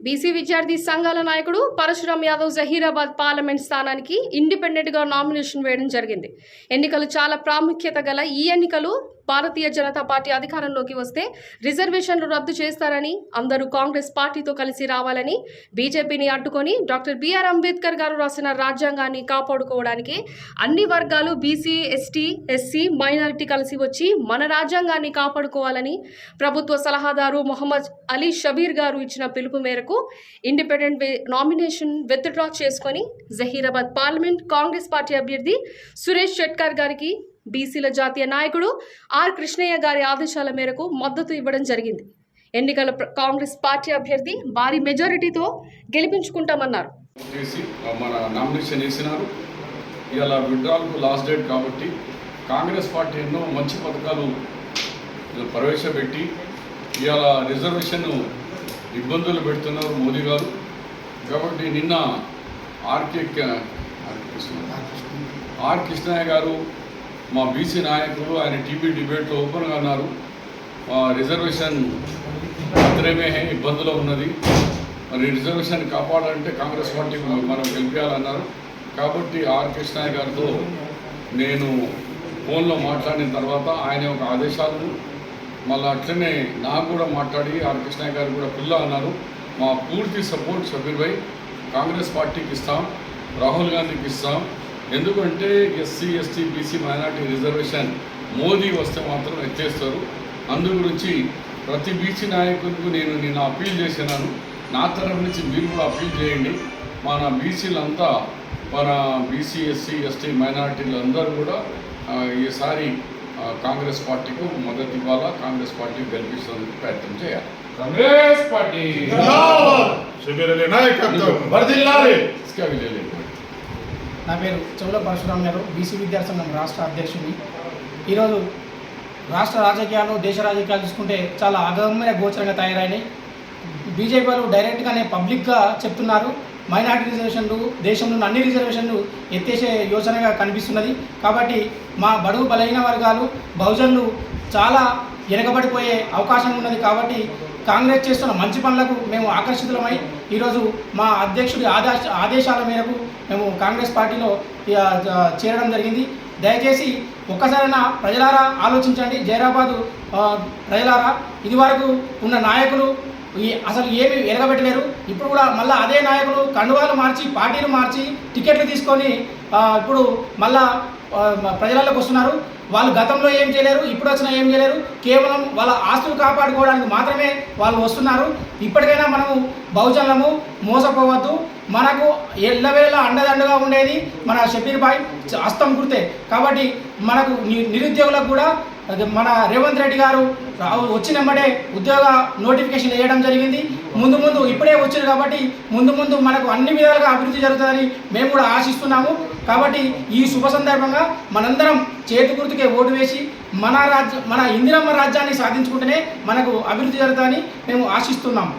BC విద్యార్థి సంఘాల నాయకుడు పరశురామ్ యాదవ్ జహీరాబాద్ పార్లమెంట్ స్థానానికి ఇండిపెండెంట్గా నామినేషన్ వేయడం జరిగింది. ఎన్నికలు చాలా ప్రాముఖ్యత గల ఈ ఎన్నికలు భారతీయ జనతా పార్టీ అధికారంలోకి వస్తే రిజర్వేషన్లు రద్దు చేస్తారని అందరూ కాంగ్రెస్ పార్టీతో కలిసి రావాలని బీజేపీని అడ్డుకొని డాక్టర్ బిఆర్ అంబేద్కర్ గారు రాసిన రాజ్యాంగాన్ని కాపాడుకోవడానికి అన్ని వర్గాలు బీసీ ఎస్టీ ఎస్సీ మైనారిటీ కలిసి వచ్చి మన రాజ్యాంగాన్ని కాపాడుకోవాలని ప్రభుత్వ సలహాదారు మొహమ్మద్ అలీ షబీర్ గారు ఇచ్చిన పిలుపు మేరకు ఇండిపెండెంట్ నామినేషన్ విత్డ్రా చేసుకొని జహీరాబాద్ పార్లమెంట్ కాంగ్రెస్ పార్టీ అభ్యర్థి సురేష్ షెట్కర్ గారికి బీసీల జాతీయ నాయకుడు ఆర్ కృష్ణయ్య గారి ఆదేశాల మేరకు మద్దతు ఇవ్వడం జరిగింది. ఎన్నికల కాంగ్రెస్ పార్టీ అభ్యర్థి భారీ మెజారిటీతో గెలిపించుకుంటామన్నారు. మన నామినేషన్ వేసినారు. ఇలా విడ్రాల్కు లాస్ట్ డేట్ కాబట్టి కాంగ్రెస్ పార్టీ ఎన్నో మంచి పథకాలు ప్రవేశపెట్టి ఇవాళ రిజర్వేషన్ ఇబ్బందులు పెడుతున్నారు మోదీ గారు. కాబట్టి నిన్న RK R Krishna R Krishnaiah garu మా బీసీ నాయకులు ఆయన టీవీ డిబేట్లో ఓపెన్గా అన్నారు. రిజర్వేషన్ మాత్రమే ఇబ్బందులో ఉన్నది. మరి రిజర్వేషన్ కాపాడాలంటే కాంగ్రెస్ పార్టీ మనం గెలిపించాలన్నారు కాబట్టి ఆర్ కృష్ణయ్య గారితో నేను ఫోన్లో మాట్లాడిన తర్వాత ఆయన ఒక ఆదేశాలను మళ్ళీ అట్లనే నాకు కూడా మాట్లాడి ఆర్ గారు కూడా పిల్ల అన్నారు. మా పూర్తి సపోర్ట్ షబీర్ భాయ్. కాంగ్రెస్ పార్టీకి ఇస్తాం రాహుల్ గాంధీకి ఇస్తాం. ఎందుకంటే SC ST BC minority reservation Modi వస్తే మాత్రం ఎత్తేస్తారు. అందు గురించి ప్రతి బీసీ నాయకులకు నేను నిన్న అప్పీల్ చేసినాను. నా తరఫు నుంచి మీరు కూడా అప్పీల్ చేయండి. మన బీసీలంతా మన బీసీ ఎస్సీ ఎస్టీ మైనార్టీలు అందరూ కూడా ఈసారి కాంగ్రెస్ పార్టీకి మద్దతు ఇవ్వాలా? కాంగ్రెస్ పార్టీకి గెలిపించడానికి ప్రయత్నం చేయాలి. కాంగ్రెస్ పార్టీ. నా పేరు చెవుల పరశురామ్ గారు బీసీ విద్యార్థి సంఘం రాష్ట్ర అధ్యక్షుడిని. ఈరోజు రాష్ట్ర రాజకీయాలు దేశ రాజకీయాలు చూసుకుంటే చాలా అగమ్య గోచరంగా తయారైనాయి. బీజేపీ వాళ్ళు డైరెక్ట్గానే పబ్లిక్గా చెప్తున్నారు. మైనార్టీ రిజర్వేషన్లు దేశంలో అన్ని రిజర్వేషన్లు ఎత్తేసే యోచనగా కనిపిస్తున్నది. కాబట్టి మా బడుగు బలహీన వర్గాలు బహుజనులు చాలా వెనకబడిపోయే అవకాశం ఉన్నది కాబట్టి కాంగ్రెస్ చేస్తున్న మంచి పనులకు మేము ఆకర్షితులమై ఈరోజు మా అధ్యక్షుడి ఆదేశ ఆదేశాల మేరకు మేము కాంగ్రెస్ పార్టీలో చేరడం జరిగింది. దయచేసి ఒక్కసారైనా ప్రజలారా ఆలోచించండి. జైరాబాదు ప్రజలారా ఇదివరకు ఉన్న నాయకులు ఈ అసలు ఏమి ఎరగబెట్టలేరు. ఇప్పుడు కూడా మళ్ళీ అదే నాయకులు కండువాలు మార్చి పార్టీలు మార్చి టికెట్లు తీసుకొని ఇప్పుడు మళ్ళా ప్రజలలోకి వస్తున్నారు. వాళ్ళు గతంలో ఏం చేయలేరు ఇప్పుడు వచ్చినా ఏం చేయలేరు. కేవలం వాళ్ళ ఆస్తులు కాపాడుకోవడానికి మాత్రమే వాళ్ళు వస్తున్నారు. ఇప్పటికైనా మనము బహుజనులము మోసపోవద్దు. మనకు ఎల్లవేళ అండదండగా ఉండేది మన షబీర్ భాయ్ అస్తం హస్తం గుర్తే. కాబట్టి మనకు నిరుద్యోగులకు కూడా మన రేవంత్ రెడ్డి గారు వచ్చిన వచ్చినమ్మటే ఉద్యోగ నోటిఫికేషన్ వేయడం జరిగింది. ముందు ముందు ఇప్పుడే వచ్చారు కాబట్టి ముందు ముందు మనకు అన్ని విధాలుగా అభివృద్ధి జరుగుతుందని మేము కూడా ఆశిస్తున్నాము. కాబట్టి ఈ శుభ సందర్భంగా మనందరం చేతి గుర్తుకే ఓటు వేసి మన రాజ్య మన ఇందిరమ్మ రాజ్యాన్ని సాధించుకుంటేనే మనకు అభివృద్ధి జరుగుతుందని మేము ఆశిస్తున్నాము